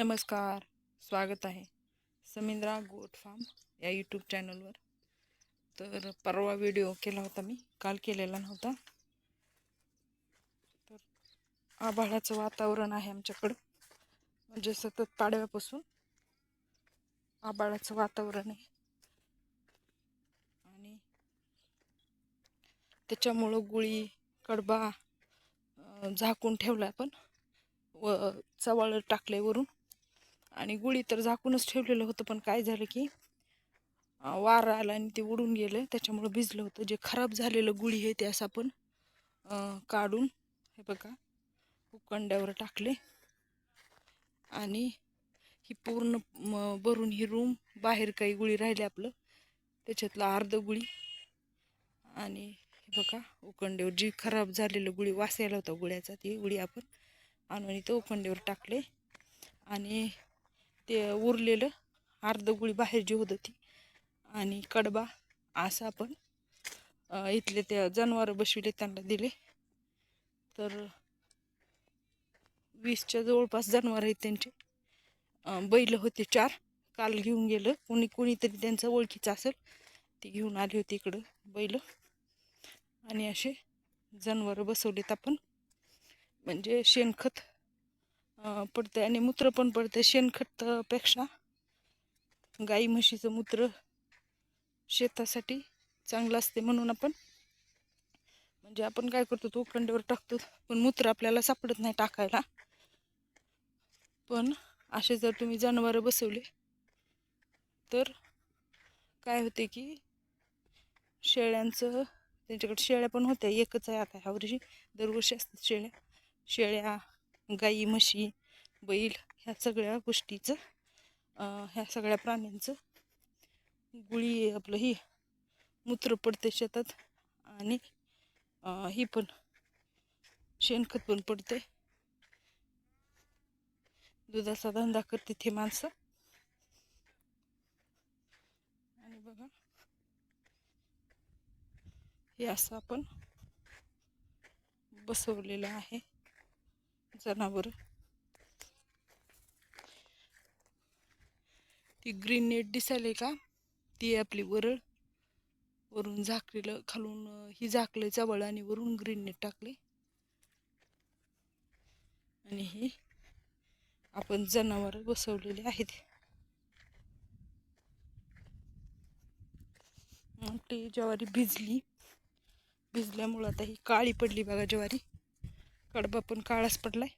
नमस्कार स्वागत आहे समिंद्रा गोट फार्म या यूट्यूब चॅनलवर तर परवा व्हिडिओ केला होता मी काल केलेला नव्हता. तर आभाळाचं वातावरण आहे आमच्याकडं म्हणजे सतत पाडव्यापासून आभाळाचं वातावरण आहे. आणि त्याच्यामुळं गुळी कडबा झाकून ठेवला आपण व चवाळ टाकले वरून. आणि गुळी तर झाकूनच ठेवलेलं होतं पण काय झालं की अं, वारा आला आणि ते उडून गेलं. त्याच्यामुळं भिजलं होतं. जे खराब झालेलं गुळी आहे ते असं आपण काढून हे बघा उकंड्यावर टाकले. आणि ही पूर्ण भरून ही रूम बाहेर काही गुळी राहिले आपलं. त्याच्यातलं अर्ध गुळी. आणि हे बघा उकंड्यावर जी खराब झालेलं गुळी वासायला होता गुळ्याचा ती गुळी आपण आणून इथं उकंड्यावर टाकले. आणि ते उरलेलं अर्ध गुळी बाहेर जी होत ती आणि कडबा असं आपण इथले त्या जनावरं बसविले त्यांना दिले. तर वीसच्या जवळपास जनावर आहेत त्यांचे. बैल होते चार. काल घेऊन गेलं. कोणी कोणीतरी त्यांचं ओळखीचं असेल ती घेऊन आली होती इकडं बैल. आणि असे जनावरं बसवलेत आपण. म्हणजे शेणखत पडतं आणि मूत्र पण पडतं शेणखतपेक्षा. गाई म्हशीचं मूत्र शेतासाठी चांगलं असते म्हणून आपण. म्हणजे आपण काय करतो तो टाकतो पण मूत्र आपल्याला सापडत नाही टाकायला. पण असे जर तुम्ही जनावरं बसवले तर काय होते की शेळ्यांचं त्यांच्याकडे शेळ्या पण होत्या एकच आहे आता ह्या वर्षी. दरवर्षी असतात शेळ्या. शेळ्या गाई म्हशी बैल ह्या सगळ्या गोष्टीचं ह्या सगळ्या प्राण्यांचं गुळी आपलं ही मूत्र पडते शेतात आणि ही पण शेणखत पण पडते दुधाचा धंदा करते ते माणसं. आणि बघा. हे असं आपण बसवलेलं आहे. जनावर ती ग्रीन नेट दिसायले का? ती आपली वरळ. वरून झाकलेलं खालून ही झाकले चवळ आणि वरून ग्रीन नेट टाकले आणि ही आपण जनावर बसवलेले आहेत. आपली ज्वारी भिजली. भिजल्यामुळं आता ही काळी पडली बघा ज्वारी. कडबा पण काळाच पडलाय.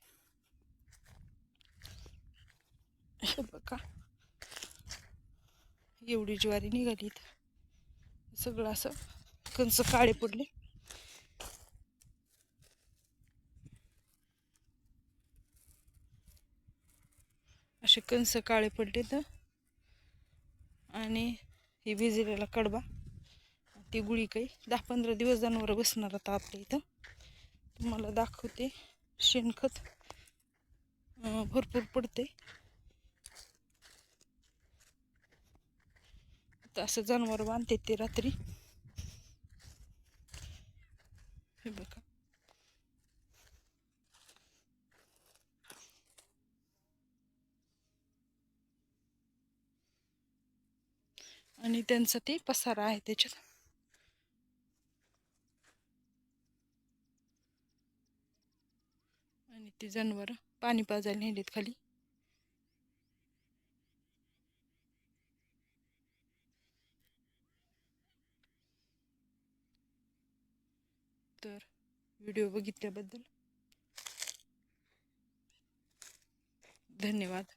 हे बघा. एवढी ज्वारी निघाली इथं. सगळं असं कंच काळे पडले. असे कंस काळे पडले तर आणि हे भिजलेला कडबा. ती गुळी काही दहा पंधरा दिवस जनावर बसणार आता आपल्या इथं. तुम्हाला दाखवते. शेणखत भरपूर पडते असं जनावर बांधते ते रात्री. हे बघा. आणि त्यांचा ते पसारा आहे त्याच्यात. आणि ती जनावर पाणी पाजायला नेलीत खाली. तर व्हिडिओ बघितल्याबद्दल धन्यवाद.